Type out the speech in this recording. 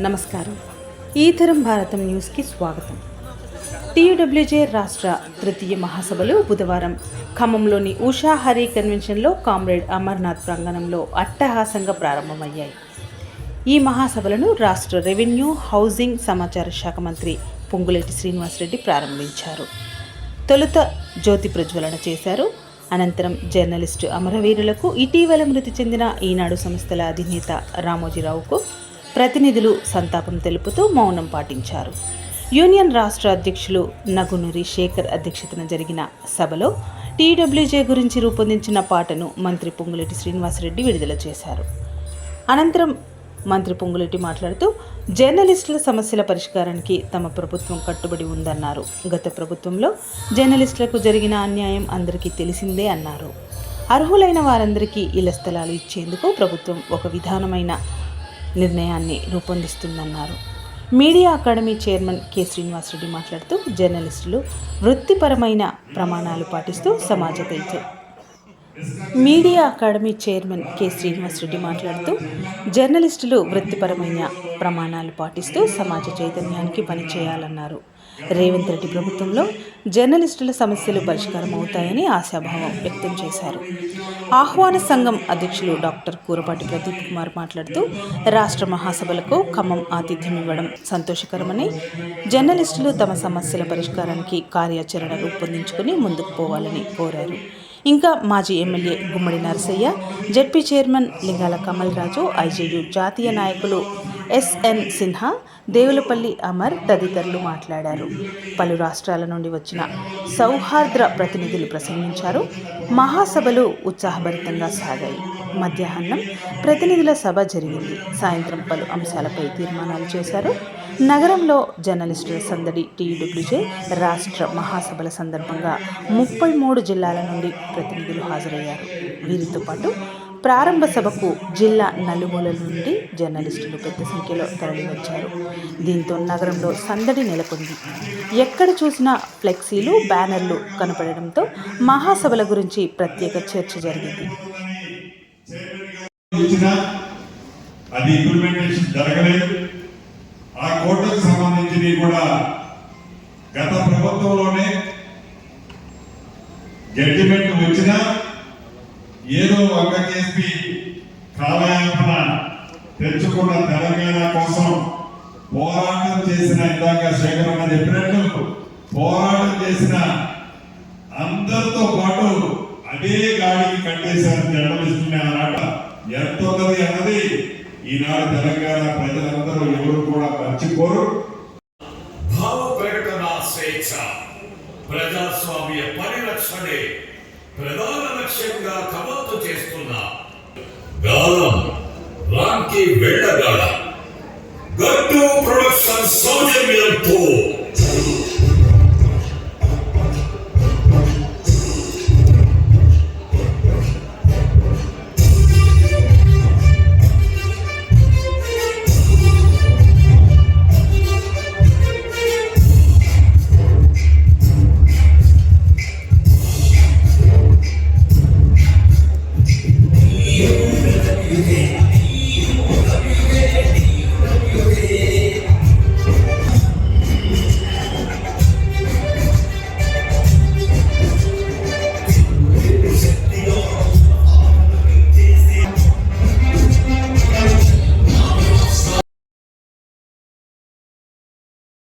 నమస్కారం. ఈతరం భారతం న్యూస్కి స్వాగతం. టీయూడబ్ల్యూజే రాష్ట్ర తృతీయ మహాసభలు బుధవారం. ఖమ్మంలోని ఉషా హరి కన్వెన్షన్లో కామ్రేడ్ అమర్నాథ్ ప్రాంగణంలో అట్టహాసంగా ప్రారంభమయ్యాయి. ఈ మహాసభలను రాష్ట్ర రెవెన్యూ హౌసింగ్ సమాచార శాఖ మంత్రి పొంగులేటి శ్రీనివాసరెడ్డి ప్రారంభించారు. తొలుత జ్యోతి ప్రజ్వలన చేశారు. అనంతరం జర్నలిస్టు అమరవీరులకు ఇటీవల మృతి చెందిన ఈనాడు సంస్థల అధినేత రామోజీరావుకు ప్రతినిధులు సంతాపం తెలుపుతూ మౌనం పాటించారు. యూనియన్ రాష్ట్ర అధ్యక్షులు నగునూరి శేఖర్ అధ్యక్షతన జరిగిన సభలో టీడబ్ల్యూజే గురించి రూపొందించిన పాటను మంత్రి పొంగులేటి శ్రీనివాసరెడ్డి విడుదల చేశారు. అనంతరం మంత్రి పొంగులేటి మాట్లాడుతూ జర్నలిస్టుల సమస్యల పరిష్కారానికి తమ ప్రభుత్వం కట్టుబడి ఉందన్నారు. గత ప్రభుత్వంలో జర్నలిస్టులకు జరిగిన అన్యాయం అందరికీ తెలిసిందే అన్నారు. అర్హులైన వారందరికీ ఇళ్ళ స్థలాలు ఇచ్చేందుకు ప్రభుత్వం ఒక విధానమైన నిర్ణయాన్ని రూపొందిస్తుందన్నారు. Media academy chairman K. Srinivasa Reddy మాట్లాడుతూ జర్నలిస్టులు వృత్తిపరమైన ప్రమాణాలు పాటిస్తూ సమాజ media academy chairman K Srinivasa Reddy మాట్లాడుతూ జర్నలిస్టులు వృత్తిపరమైన ప్రమాణాలు పాటిస్తూ సమాజ చైతన్యానికి పనిచేయాలన్నారు. రేవంత్ రెడ్డి ప్రభుత్వంలో జర్నలిస్టుల సమస్యలు పరిష్కారం అవుతాయని ఆశాభావం వ్యక్తం చేశారు. ఆహ్వాన సంఘం అధ్యక్షులు డాక్టర్ కూరపాటి ప్రదీప్ కుమార్ మాట్లాడుతూ రాష్ట్ర మహాసభలకు ఖమ్మం ఆతిథ్యం ఇవ్వడం సంతోషకరమని జర్నలిస్టులు తమ సమస్యల పరిష్కారానికి కార్యాచరణ రూపొందించుకుని ముందుకు పోవాలని కోరారు. ఇంకా మాజీ MLA Gummadi Narasaiah ZP chairman Lingala Kamal Raju IJU జాతీయ నాయకులు ఎస్ఎన్ సిన్హా దేవులపల్లి అమర్ తదితరులు మాట్లాడారు. పలు రాష్ట్రాల నుండి వచ్చిన సౌహార్ద్ర ప్రతినిధులు ప్రసంగించారు. మహాసభలు ఉత్సాహభరితంగా సాగాయి. మధ్యాహ్నం ప్రతినిధుల సభ జరిగింది. సాయంత్రం పలు అంశాలపై తీర్మానాలు చేశారు. నగరంలో జర్నలిస్టుల సందడి టీడబ్ల్యూజే రాష్ట్ర మహాసభల సందర్భంగా ముప్పై మూడు జిల్లాల నుండి ప్రతినిధులు హాజరయ్యారు. వీరితో పాటు ప్రారంభ సభకు జిల్లా నలుమూలల నుండి జర్నలిస్టులు పెద్ద సంఖ్యలో తరలివచ్చారు. దీంతో నగరంలో సందడి నెలకొంది. ఎక్కడ చూసినా ఫ్లెక్సీలు బ్యానర్లు కనపడడంతో మహాసభల గురించి ప్రత్యేక చర్చ జరిగింది. అది ఇంప్లిమెంటేషన్ జరగలేదు. ఆ కోర్టుకు సంబంధించినవి కూడా గత ప్రభుత్వంలోనే జడ్జిమెంట్ వచ్చినా ఏదో వంక చేసి కాలయాపన తెచ్చుకున్న తెలంగాణ కోసం పోరాటం చేసిన ఇందాక శేఖరన్న చెప్పినట్టు పోరాటం చేసిన అందరితో పాటు అదే గాడికి కట్టేశారు జర్నలిస్టుని ఆనాట ఎంత ఉన్నది అన్నది ఈనాడు తెలంగాణ ప్రజలందరూ ఎవరు కూడా మర్చిపోరు. భావ ప్రకటన స్వేచ్ఛ ప్రజాస్వామ్య పరిరక్షణే ప్రధాన లక్ష్యంగా చేస్తున్న గాలం రాంకి వెళ్ళగాడ గట్టు ప్రొడక్షన్ సౌజన్యంతో